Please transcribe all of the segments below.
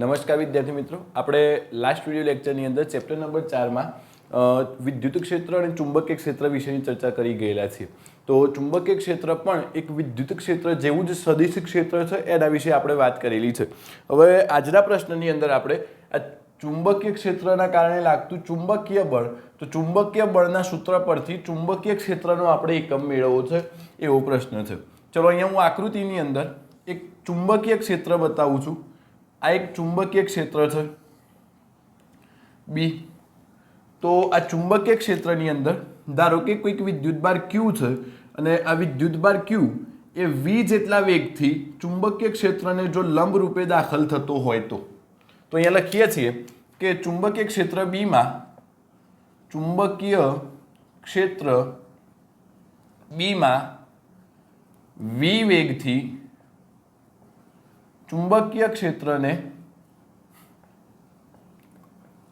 નમસ્કાર વિદ્યાર્થી મિત્રો. આપણે લાસ્ટ વીડિયો લેક્ચરની અંદર ચેપ્ટર નંબર ચારમાં વિદ્યુત ક્ષેત્ર અને ચુંબકીય ક્ષેત્ર વિશેની ચર્ચા કરી ગયેલા છીએ. તો ચુંબકીય ક્ષેત્ર પણ એક વિદ્યુત ક્ષેત્ર જેવું જ સદિશ ક્ષેત્ર છે, એના વિશે આપણે વાત કરેલી છે. હવે આજના પ્રશ્નની અંદર આપણે આ ચુંબકીય ક્ષેત્રના કારણે લાગતું ચુંબકીય બળ, તો ચુંબકીય બળના સૂત્ર પરથી ચુંબકીય ક્ષેત્રનો આપણે એકમ મેળવવો છે, એવો પ્રશ્ન છે. ચલો અહીંયા હું આકૃતિની અંદર એક ચુંબકીય ક્ષેત્ર બતાવું છું. આ એક ચુંબકીય ક્ષેત્ર છે. બી. તો આ ચુંબકીય ક્ષેત્રની અંદર, ધારો કે કોઈક વિદ્યુતભાર ક્યુ છે અને આ વિદ્યુતભાર ક્યુ એ વી જેટલા વેગથી ચુંબકીય ક્ષેત્રને જો લંબ રૂપે દાખલ થતો હોય તો. તો અહીંયા લખીએ છીએ કે ચુંબકીય ક્ષેત્ર બીમાં ચુંબકીય ક્ષેત્ર બીમાં વી વેગથી ચુંબકીય ક્ષેત્રને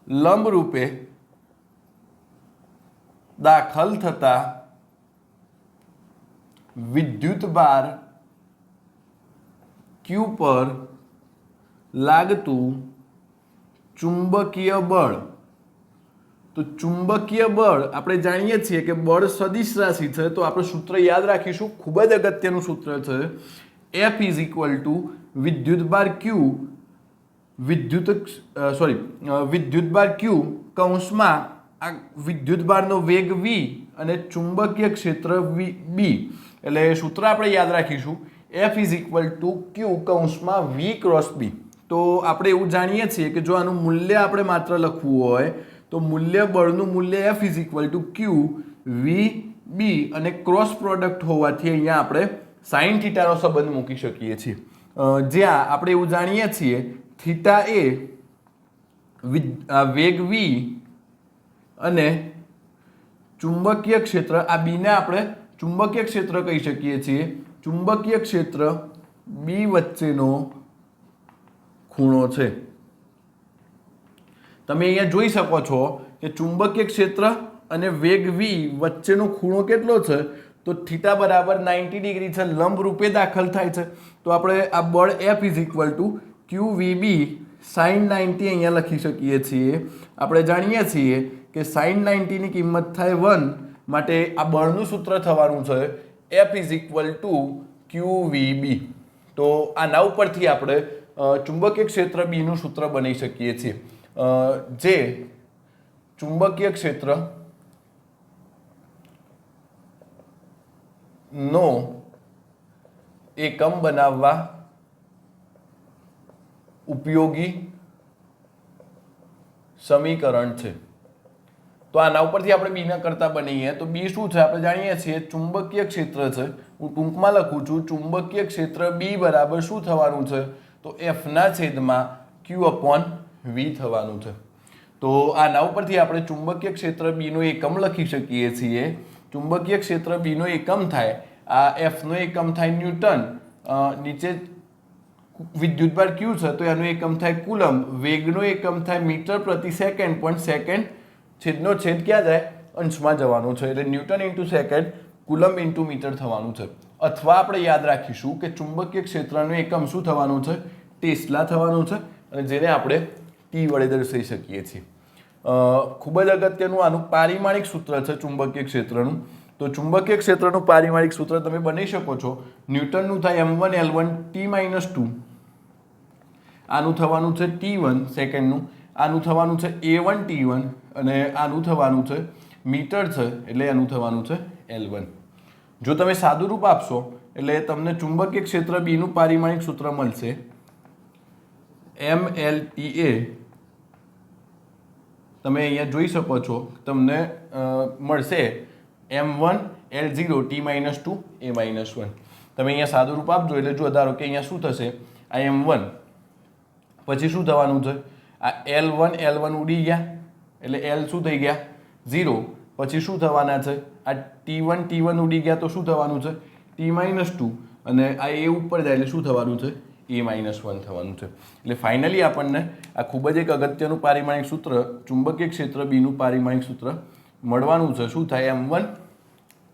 લંબ રૂપે દાખલ થતા વિદ્યુત બાર ક્યુ પર લાગતું ચુંબકીય બળ. તો ચુંબકીય બળ આપણે જાણીએ છીએ કે બળ સદિશ રાશિ છે, તો આપણે સૂત્ર યાદ રાખીશું. ખૂબ જ અગત્યનું સૂત્ર છે. એફ ઇઝ ઇક્વલ ટુ વિદ્યુતભાર ક્યુ વિદ્યુત સોરી વિદ્યુતભાર ક્યુ કૌંસમાં આ વિદ્યુતભારનો વેગ વી અને ચુંબકીય ક્ષેત્ર વી બી એટલે સૂત્ર આપણે યાદ રાખીશું. F is equal to Q કૌંસમાં વી ક્રોસ બી તો આપણે એવું જાણીએ છીએ કે જો આનું મૂલ્ય આપણે માત્ર લખવું હોય, તો મૂલ્ય બળનું મૂલ્ય F is equal to Q V B અને ક્રોસ પ્રોડક્ટ હોવાથી અહીંયા આપણે સાઇન થીટાનો સંબંધ મૂકી શકીએ છીએ. જ્યાં આપણે એવું જાણીએ છીએ, થીટા એ વેગ વી અને ચુંબકીય ક્ષેત્ર, આ બીને આપણે ચુંબકીય ક્ષેત્ર કહી શકીએ છીએ. ચુંબકીય ક્ષેત્ર બી વચ્ચેનો ખૂણો છે. તમે અહીંયા જોઈ શકો છો કે ચુંબકીય ક્ષેત્ર અને વેગ વી વચ્ચેનો ખૂણો કેટલો છે? તો થીટા બરાબર 90 ડિગ્રી છે, લંબ રૂપે દાખલ થાય છે. તો આપણે આ બળ F is equal to Q V B sine ninety અહીંયા લખી શકીએ છીએ. આપણે જાણીએ છીએ કે સાઈન નાઇન્ટીની કિંમત થાય વન માટે આ બળનું સૂત્ર થવાનું છે F is equal to Q V B તો આના ઉપરથી આપણે ચુંબકીય ક્ષેત્ર બીનું સૂત્ર બની શકીએ છીએ. જે ચુંબકીય ક્ષેત્ર નો એકમ બનાવવા ઉપયોગી સમીકરણ છે. તો આના ઉપરથી આપણે બીના કરતા બનીએ. તો બી શું છે? આપણે જાણીએ છીએ ચુંબકીય ક્ષેત્ર છે. હું ટૂંકમાં લખું છું, ચુંબકીય ક્ષેત્ર બી બરાબર શું થવાનું છે? તો એફના છેદમાં ક્યુ અપોન વી થવાનું છે. તો આના ઉપરથી આપણે ચુંબકીય ક્ષેત્ર બીનો એકમ લખી શકીએ છીએ. ચુંબકીય ક્ષેત્ર બીનો એકમ થાય, આ એફનો એકમ થાય ન્યૂટન નીચે વિદ્યુતભાર ક્યુ છે, તો એનો એકમ થાય કુલમ વેગનો એકમ થાય મીટર પ્રતિ સેકન્ડ, પણ સેકન્ડ છેદનો છેદ ક્યાં જાય? અંશમાં જવાનું છે, એટલે newton into second coulomb into metre થવાનું છે. અથવા આપણે યાદ રાખીશું કે ચુંબકીય ક્ષેત્રનું એકમ શું થવાનું છે? ટેસ્લા થવાનું છે, અને જેને આપણે ટી વડે દર્શાવી શકીએ છીએ. ખૂબ જ અગત્યનું આનું પારિમાણિક સૂત્ર છે ચુંબકીય ક્ષેત્રનું. તો ચુંબકીય ક્ષેત્રનું પારિમાણિક સૂત્ર તમે બની શકો છો. ન્યૂટનનું થાય M one, L one, T minus two. આનું થવાનું છે ટી વન સેકન્ડનું. આનું થવાનું છે એ વન, ટી વન અને આનું થવાનું છે મીટર છે એટલે એનું થવાનું છે એલ વન. જો તમે સાદું રૂપ આપશો, એટલે તમને ચુંબકીય ક્ષેત્ર બીનું પારિમાણિક સૂત્ર મળશે. એમ એલ ટી એ તમે અહીંયા જોઈ શકો છો, તમને મળશે M one L zero T minus two A minus one તમે અહીંયા સાદું રૂપ આપજો, એટલે જો ધારો કે અહીંયા શું થશે? આ એમ વન પછી શું થવાનું છે? આ એલ વન એલ વન ઉડી ગયા, એટલે એલ શું થઈ ગયા? ઝીરો પછી શું થવાના છે? આ ટી વન ટી વન ઉડી ગયા, તો શું થવાનું છે? ટી માઇનસ ટુ અને આ એ ઉપર જાય, એટલે શું થવાનું છે? એ માઇનસ વન થવાનું છે. એટલે ફાઇનલી આપણને આ ખૂબ જ એક અગત્યનું પારિમાણિક સૂત્ર, ચુંબકીય ક્ષેત્ર બીનું પારિમાણિક સૂત્ર મળવાનું છે. શું થાય? M one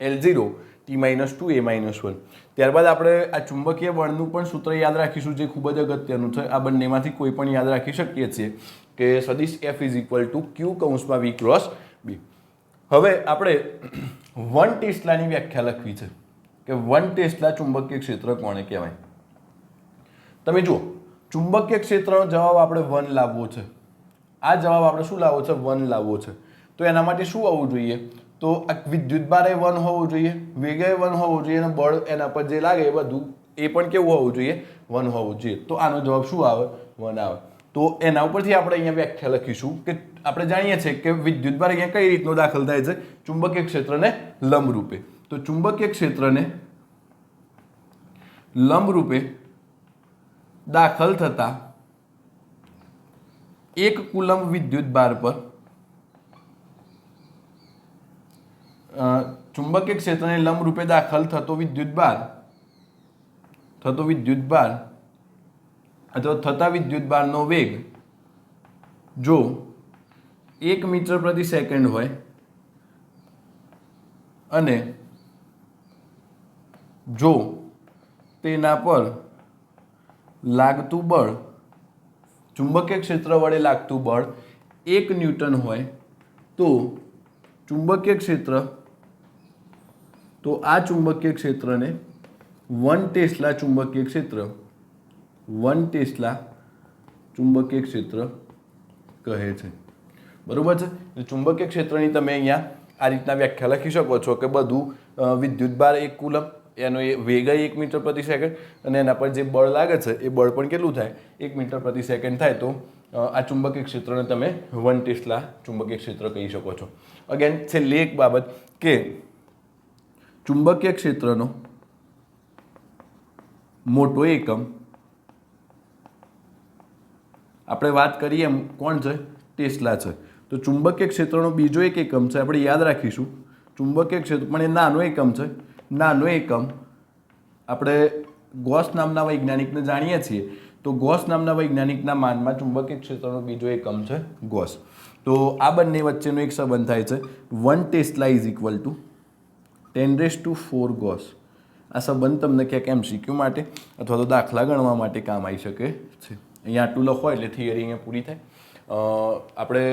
L zero T minus two A minus one ત્યારબાદ આપણે આ ચુંબકીય બળનું પણ સૂત્ર યાદ રાખીશું, જે ખૂબ જ અગત્યનું છે. આ બંનેમાંથી કોઈ પણ યાદ રાખી શકીએ છીએ કે સદીશ F is equal to Q કૌંસમાં વી ક્રોસ બી હવે આપણે વન ટેસ્લાની વ્યાખ્યા લખવી છે કે વન ટેસ્લા ચુંબકીય ક્ષેત્ર કોને કહેવાય? તમે જુઓ, ચુંબકીય ક્ષેત્રનો જવાબ આપણે વન લાવવો છે. આ જવાબ આપણે શું લાવવો છે? વન લાવવો છે. તો એના માટે શું આવવું જોઈએ? તો વિદ્યુતભારે વન હોવું જોઈએ, વેગે વન હોવું જોઈએ અને બળ એના પર જે લાગે એ બધું, એ પણ કેવું હોવું જોઈએ? વન હોવું જોઈએ. તો આનો જવાબ શું આવે? વન આવે. તો એના ઉપરથી આપણે અહીંયા વ્યાખ્યા લખીશું કે આપણે જાણીએ છીએ કે વિદ્યુતભાર અહીંયા કઈ રીતનો દાખલ થાય છે? ચુંબકીય ક્ષેત્રને લંબરૂપે. તો ચુંબકીય ક્ષેત્રને લંબરૂપે દાખલ થતા એક કુલમ વિદ્યુત બાર પર ચુંબકીય ક્ષેત્રને લંબરૂપે દાખલ થતો વિદ્યુત બાર, થતો વિદ્યુત બાર, અથવા થતા વિદ્યુત બારનો વેગ જો એક મીટર પ્રતિ સેકન્ડ હોય અને જો તેના પર લાગતું બળ, ચુંબકીય ક્ષેત્ર વડે લાગતું બળ એક ન્યૂટન હોય તો ચુંબકીય ક્ષેત્ર, તો આ ચુંબકીય ક્ષેત્રને વન ટેસ્લા ચુંબકીય ક્ષેત્ર, વન ટેસ્લા ચુંબકીય ક્ષેત્ર કહે છે. બરાબર છે? ચુંબકીય ક્ષેત્રની તમે અહીંયા આ રીતના વ્યાખ્યા લખી શકો છો કે બધું વિદ્યુત વિદ્યુતભાર એક કુલમ એનો એ વેગ એક મીટર પ્રતિ સેકન્ડ અને એના પર જે બળ લાગે છે, એ બળ પણ કેટલું થાય? એક મીટર પ્રતિ સેકન્ડ થાય. તો આ ચુંબકીય ક્ષેત્રને તમે વન ટેસ્લા ચુંબકીય ક્ષેત્ર કહી શકો છો. અગેન છેલ્લી એક બાબત કે ચુંબકીય ક્ષેત્રનો મોટો એકમ આપણે વાત કરીએ એમ કોણ છે? ટેસ્લા છે. તો ચુંબકીય ક્ષેત્રનો બીજો એક એકમ છે, આપણે યાદ રાખીશું. ચુંબકીય ક્ષેત્ર, પણ એ નાનો એકમ છે. નાનો એકમ. આપણે ગોસ નામના વૈજ્ઞાનિકને જાણીએ છીએ. તો ગોસ નામના વૈજ્ઞાનિકના માનમાં ચુંબકીય ક્ષેત્રનો બીજો એકમ છે ગોસ. તો આ બંને વચ્ચેનો એક સંબંધ થાય છે. One tesla is equal to ten raise to four gauss. આ સંબંધ તમને ક્યાંક એમસીક્યુ માટે અથવા તો દાખલા ગણવા માટે કામ આવી શકે છે. અહીંયા આટલું લખો એટલે થિયરી અહીંયા પૂરી થાય. આપણે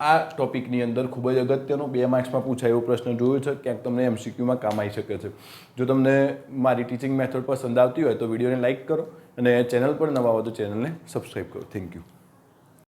આ ટોપિકની અંદર ખૂબ જ અગત્યનો બે માર્ક્સમાં પૂછાય એવો પ્રશ્ન જોયો છે. ક્યાંક તમને એમસીક્યુમાં કામ આવી શકે છે. જો તમને મારી ટીચિંગ મેથડ પસંદ આવતી હોય તો વિડીયોને લાઇક કરો અને ચેનલ પર નવા હો તો ચેનલને સબસ્ક્રાઈબ કરો. Thank you.